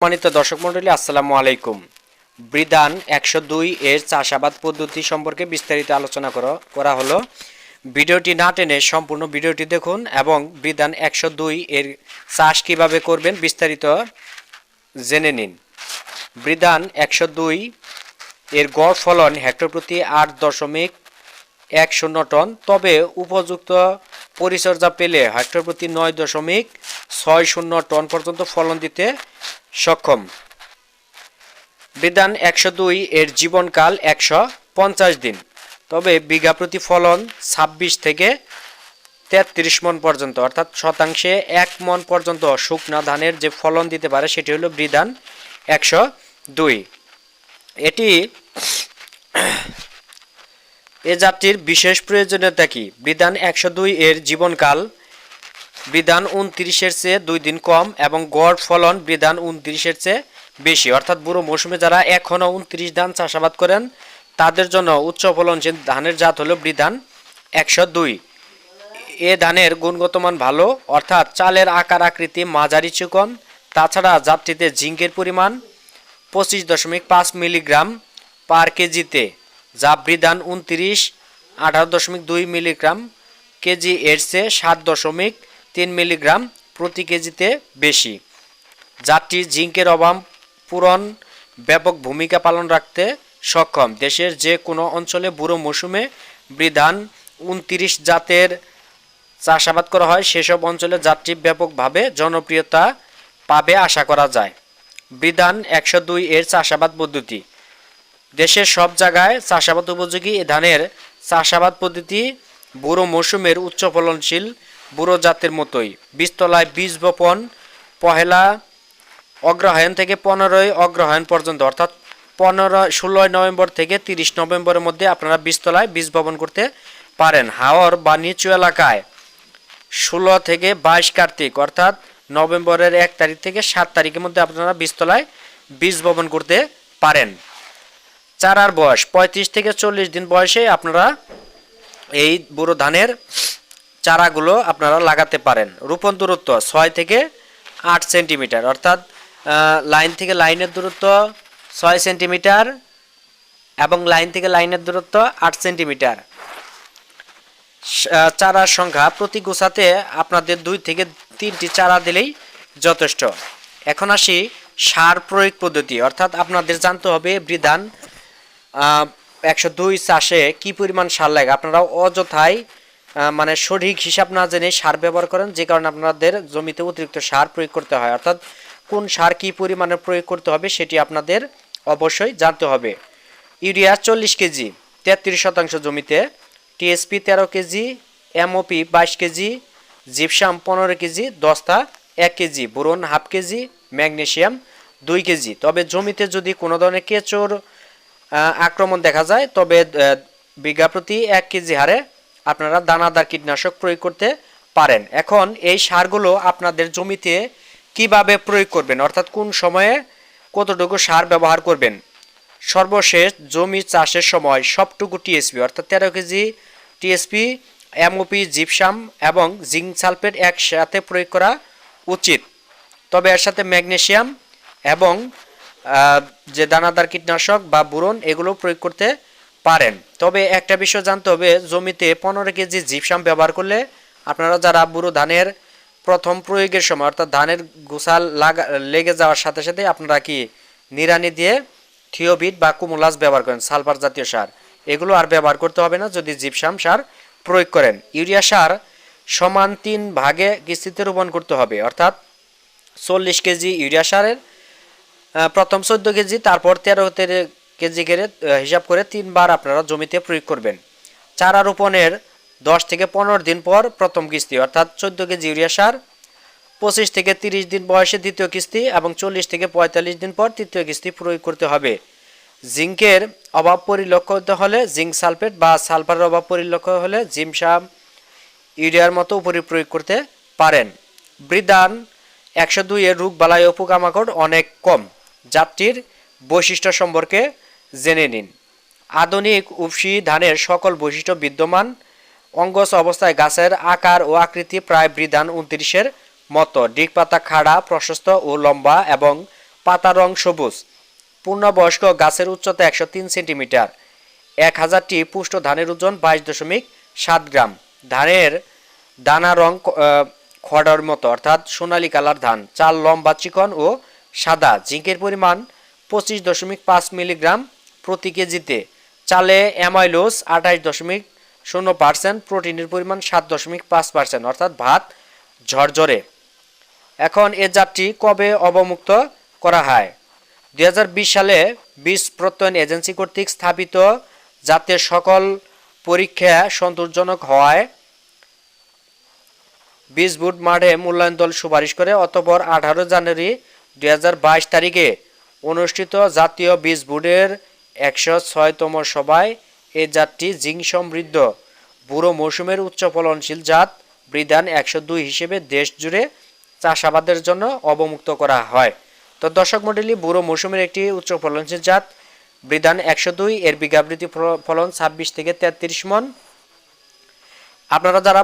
সম্মানিত দর্শক মন্ডলী আসসালামু আলাইকুম। বৃদান একশো দুই এর চাষাবাদ পদ্ধতি সম্পর্কে বিস্তারিত আলোচনা করা হলো। ভিডিওটি না টেনে সম্পূর্ণ ভিডিওটি দেখুন এবং বৃদান একশো দুই এর চাষ কীভাবে করবেন বিস্তারিত জেনে নিন। বৃদান একশো দুই এর গড় ফলন হেক্টর প্রতি আট দশমিক এক শূন্য টন, তবে উপযুক্ত পরিচর্যা পেলে হেক্টর প্রতি নয় দশমিক ছয় শূন্য টন পর্যন্ত ফলন দিতে সক্ষম। বিধান একশো দুই এর জীবনকাল একশো পঞ্চাশ দিন। তবে বিঘা প্রতি ফলন ছাব্বিশ থেকে তেত্রিশ মন পর্যন্ত, অর্থাৎ শতাংশে এক মন পর্যন্ত শুকনা ধানের যে ফলন দিতে পারে সেটি হলো বিধান একশো দুই। এটি এ জাতির বিশেষ প্রয়োজনীয়তা কি? বিধান একশো দুই এর জীবনকাল, বিধান উনত্রিশের চেয়ে দুই দিন কম এবং গড় ফলন বিধান উনত্রিশের চেয়ে বেশি। অর্থাৎ বুড়ো মৌসুমে যারা এখনও উনত্রিশ ধান চাষাবাদ করেন, তাদের জন্য উচ্চ ফলনশীল ধানের জাত হলো বিধান একশো দুই। এ ধানের গুণগত মান ভালো, অর্থাৎ চালের আকার আকৃতি মাঝারি চিকন তাছাড়া জাতটিতে জিঙ্কের পরিমাণ পঁচিশ দশমিক পাঁচ মিলিগ্রাম পার কেজিতে। যা বৃদান উনত্রিশ, আঠারো দশমিক দুই মিলিগ্রাম, কেজি এর চেয়ে সাত দশমিক তিন মিলিগ্রাম প্রতি কেজিতে বেশি। জাতটি জিঙ্কের অভাব পূরণ ব্যাপক ভূমিকা পালন রাখতে সক্ষম। দেশের যে কোনো অঞ্চলে বুড়ো মৌসুমে বৃধান উনত্রিশ জাতের চাষাবাদ করা হয়, সেসব অঞ্চলে জাতটি ব্যাপকভাবে জনপ্রিয়তা পাবে আশা করা যায়। বিধান একশো দুই এর চাষাবাদ পদ্ধতি। দেশের সব জায়গায় চাষাবাদ উপযোগী এ ধানের চাষাবাদ পদ্ধতি বুড়ো মৌসুমের উচ্চ ফলনশীল বুড়ো জাতের মতোই। বীজতলায় বীজ বপন পহেলা অগ্রহায়ণ থেকে পনেরোই অগ্রহায়ণ পর্যন্ত, অর্থাৎ পনেরো, ষোলোই নভেম্বর থেকে তিরিশ নভেম্বরের মধ্যে আপনারা বীজতলায় বীজ বপন করতে পারেন। হাওর বা নিচু এলাকায় ষোলো থেকে বাইশ কার্তিক, অর্থাৎ নভেম্বরের এক তারিখ থেকে সাত তারিখের মধ্যে আপনারা বীজতলায় বীজ বপন করতে পারেন। চারার বয়স, পঁয়ত্রিশ থেকে চল্লিশ দিন বয়সে আপনারা এই বুড়ো ধানের চারাগুলো আপনারা লাগাতে পারেন। রোপণ দূরত্ব ছয় থেকে আট সেন্টিমিটার, অর্থাৎ লাইন থেকে লাইনের দূরত্ব ছয় সেন্টিমিটার এবং লাইন থেকে লাইনের দূরত্ব আট সেন্টিমিটার। চারার সংখ্যা প্রতি গোছাতে আপনাদের দুই থেকে তিনটি চারা দিলেই যথেষ্ট। এখন আসি সার প্রয়োগ পদ্ধতি, অর্থাৎ আপনাদের জানতে হবে বৃধান একশো দুই চাষে কি পরিমাণ সার লাগে? আপনারা অযথাই আহ, মানে সঠিক হিসাব না জেনে সার ব্যবহার করেন যে কারণে আপনাদের জমিতে অতিরিক্ত সার প্রয়োগ করতে হয়। অর্থাৎ কোন সার কি পরিমাণে প্রয়োগ করতে হবে সেটি আপনাদের অবশ্যই জানতে হবে। ইউরিয়া চল্লিশ কেজি তেত্রিশ শতাংশ জমিতে টিএসপি তেরো কেজি এমওপি বাইশ কেজি জিপসাম পনেরো কেজি দস্তা এক KG boron half KG magnesium দুই কেজি। তবে জমিতে যদি কোনো ধরনের কেঁচোর আক্রমণ দেখা যায়, তবে বিঘা প্রতি এক কেজি হারে আপনারা দানাদার কীটনাশক প্রয়োগ করতে পারেন। এখন এই সারগুলো আপনাদের জমিতে কীভাবে প্রয়োগ করবেন? অর্থাৎ কোন সময়ে কতটুকু সার ব্যবহার করবেন? সর্বশেষ জমি চাষের সময় সবটুকু টিএসপি অর্থাৎ তেরো কেজি টিএসপি এমওপি জিপসাম এবং জিঙ্ক সালফেট একসাথে প্রয়োগ করা উচিত। তবে এর সাথে ম্যাগনেসিয়াম এবং যে দানাদার কীটনাশক বা বুরন, এগুলো প্রয়োগ করতে পারেন। তবে একটা বিষয় জানতে হবে, জমিতে পনেরো কেজি জিপসাম ব্যবহার করলে আপনারা যারা বুড়ো ধানের প্রথম প্রয়োগের সময়, অর্থাৎ ধানের গোসাল লাগা, লেগে যাওয়ার সাথে সাথে আপনারা কি নিরানি দিয়ে থিওবিট বা কুমুলাস ব্যবহার করেন, সালফার জাতীয় সার? এগুলো আর ব্যবহার করতে হবে না যদি জিপসাম সার প্রয়োগ করেন। ইউরিয়া সার সমান তিন ভাগে কিস্তিতে রোপণ করতে হবে, অর্থাৎ চল্লিশ কেজি ইউরিয়া সারের প্রথম চোদ্দ কেজি, তারপর তেরো কেজি করে হিসাব করে তিনবার আপনারা জমিতে প্রয়োগ করবেন। চারা রোপণের দশ থেকে পনেরো দিন পর প্রথম কিস্তি, অর্থাৎ চোদ্দ কেজি ইউরিয়া সার, পঁচিশ থেকে তিরিশ দিন বয়সে দ্বিতীয় কিস্তি এবং চল্লিশ থেকে পঁয়তাল্লিশ দিন পর তৃতীয় কিস্তি প্রয়োগ করতে হবে। জিঙ্কের অভাব পরিলক্ষিত হলে জিঙ্ক সালফেট বা সালফারের অভাব পরিলক্ষিত হলে জিমসাম ইউরিয়ার মতো উপরে প্রয়োগ করতে পারেন। বৃদান একশো দুইয়ের রোগ বালাই ও পোকামাকড় অনেক কম। জাতটির বৈশিষ্ট্য সম্পর্কে জেনে নিন। আধুনিক উপসি ধানের সকল বৈশিষ্ট্য বিদ্যমান। অঙ্গজ অবস্থায় গাছের আকার ও আকৃতি প্রায় বৃদান উনত্রিশের মতো। ডিগপাতা খাড়া, প্রশস্ত ও লম্বা এবং পাতা রং সবুজ। পূর্ণবয়স্ক গাছের উচ্চতা একশো তিন সেন্টিমিটার। এক হাজারটি পুষ্ট ধানের ওজন বাইশ দশমিক সাত গ্রাম। ধানের দানা রং খড়ের মতো, অর্থাৎ সোনালী কালার ধান। চাল লম্বা চিকন ও সাদা জিঙ্কের পরিমাণ পঁচিশ দশমিক পাঁচ মিলিগ্রাম প্রতি কেজিতে। চালে অ্যামাইলোস আঠাশ দশমিক শূন্য পার্সেন্ট, প্রোটিনের পরিমাণ সাত দশমিক পাঁচ পার্সেন্ট, অর্থাৎ ভাত ঝরঝরে। এখন এ জাতটি কবে অবমুক্ত করা হয়? দুই হাজার বিশ সালে বীজ প্রত্যয়ন এজেন্সি কর্তৃক স্থাপিত যাতে সকল পরীক্ষা সন্তোষজনক হওয়ায় বীজ বুট মাঠে মূল্যায়ন দল সুপারিশ করে, অতপর আঠারো জানুয়ারি দুই তারিখে অনুষ্ঠিত জাতীয় বীজ বোর্ডের একশো ছয়তম সভায় এ জাতটি জিং সমৃদ্ধ। বুড়ো মৌসুমের উচ্চ ফলনশীল জাত বৃদান একশো দুই হিসেবে দেশ জুড়ে চাষাবাদের জন্য অবমুক্ত করা হয়। তো দর্শক মন্ডলী বুড়ো মৌসুমের একটি উচ্চ ফলনশীল জাত বৃদান একশো দুই, এর বিঘাবৃত্তি ফলন ছাব্বিশ থেকে তেত্রিশ মন। আপনারা যারা